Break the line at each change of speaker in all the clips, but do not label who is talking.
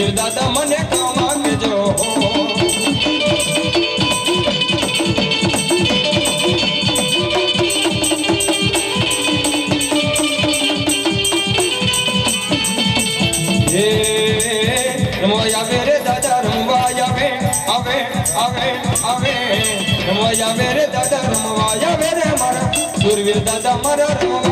સુરવીર દાદા, મને ખમા કે જો હે, રમવા આવે આવે આવે રમવા આવે રે દાદા, રમવા આવે રે મારા. સુરવીર દાદા, મારા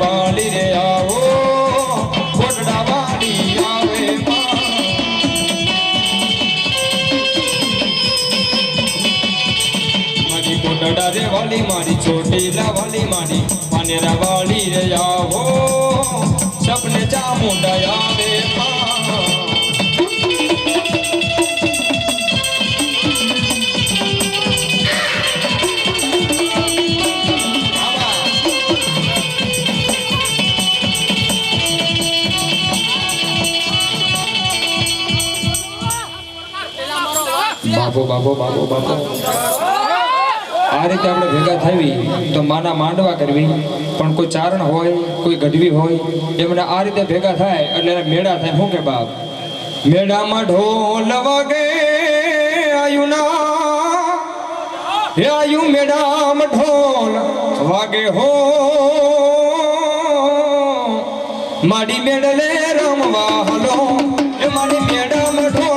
વાળી રે આવો કોટડા વાળી આવે મારી કોટડા રે વાલી, મારી ચોટીલા વાલી, મારી પાનેરા વાળી રે આવો, સપને ચામુંડા આવે બાબો બાપો બાપો આ રીતે આપણે ભેગા થવી તો માના માંડવા કરવી. પણ કોઈ ચારણ હોય, કોઈ ગઢવી હોય એમને આ રીતે ભેગા થાય એટલે મેળા થાય. શું કે બાપ? મેળામાં ઢોલ વાગે આયુના. હે આયુ, મેળામાં ઢોલ વાગે હો. માડી મેળલે રમવા હલો. એ માડી મેળામાં ઢોલ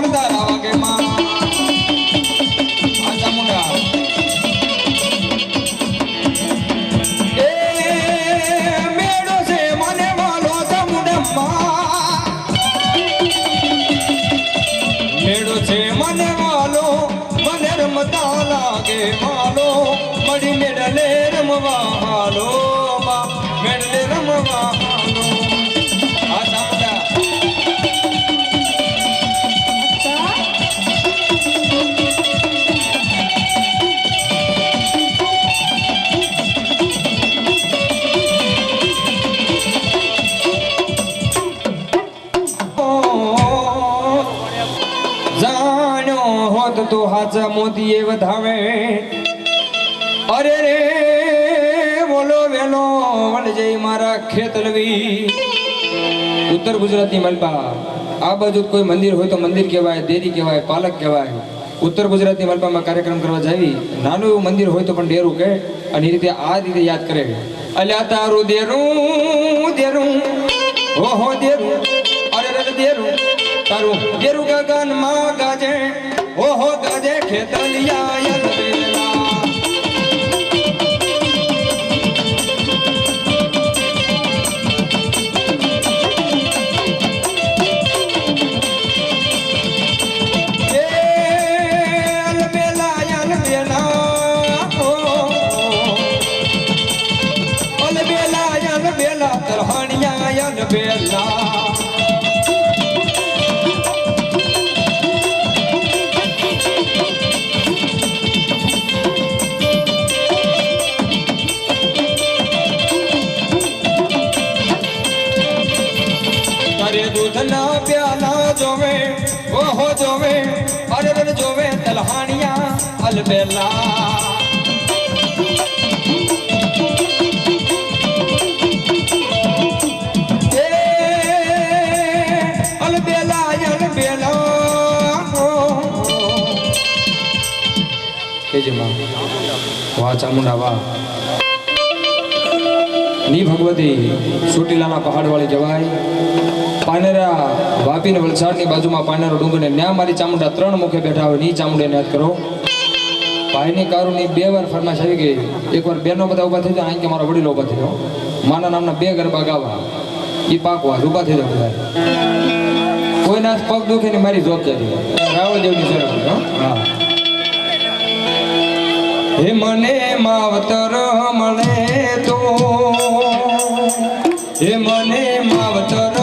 મોતીએ વધાવે અરે રે, બોલો વેલો વળજે મારા ખેતલવી. ઉત્તર ગુજરાતની મલબા આ બાજુ કોઈ મંદિર હોય તો મંદિર કહેવાય, દેરી કહેવાય, પાલક કહેવાય. ઉત્તર ગુજરાતની મલબામાં કાર્યક્રમ કરવા જાવી. નાનું એવું મંદિર હોય તો પણ ડેરું કે, અને એ રીતે આ રીતે યાદ કરે. અલ્યા તારું દેરું દેરું. હો હો દેરું અરે, દેરું. તારું દેરું ગગનમાં ગાજે. ગાજે ખેતલિયા માં. વાહ, ચામુંડા, વાહ. ની ભગવતી સુટીલાના પહાડવાળી જવાય. પાનેરા વાપીને વલસાડની બાજુમાં પાનેરો ડુંગર ને ન્યા મારી ચામુંડા ત્રણ મુખે બેઠા હોય, ની ચામુંડા યાદ કરો. ભાઈની કારુની બે વાર ફરમાશ આવી ગઈ. એકવાર બેનો બધા ઊભા થઈ જાય અહીં કે મારો વડીલો ઊભા થઈ જાઓ માના નામના બે ગરબા ગાવા એ પાકવા ઊભા થઈ જાય બધા. કોઈના પગ દુખે ને મારી જવાબદારી. રાવળ દેવની શરમ હા? હે. મને માવતર મળે તો. હે મને માવતર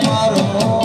એ